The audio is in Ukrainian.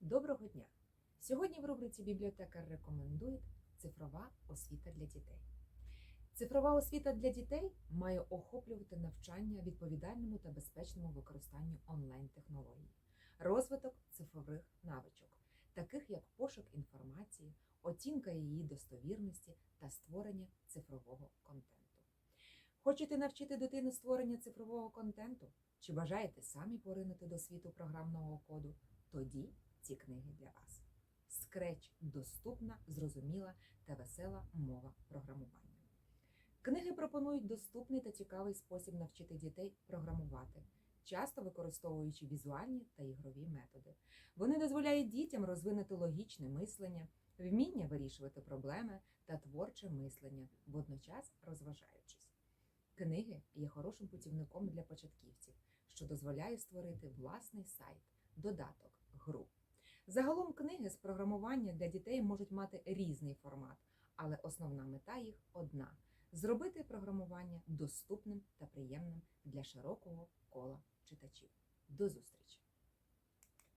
Доброго дня! Сьогодні в рубриці бібліотекар рекомендує цифрова освіта для дітей. Цифрова освіта для дітей має охоплювати навчання відповідальному та безпечному використанню онлайн-технологій, розвиток цифрових навичок, таких як пошук інформації, оцінка її достовірності та створення цифрового контенту. Хочете навчити дитину створення цифрового контенту? Чи бажаєте самі поринути до світу програмного коду? Тоді ці книги для вас. Scratch – доступна, зрозуміла та весела мова програмування. Книги пропонують доступний та цікавий спосіб навчити дітей програмувати, часто використовуючи візуальні та ігрові методи. Вони дозволяють дітям розвинути логічне мислення, вміння вирішувати проблеми та творче мислення, водночас розважаючись. Книги є хорошим путівником для початківців, що дозволяє створити власний сайт, додаток, гру. Загалом книги з програмування для дітей можуть мати різний формат, але основна мета їх одна зробити програмування доступним та приємним для широкого кола читачів. До зустрічі!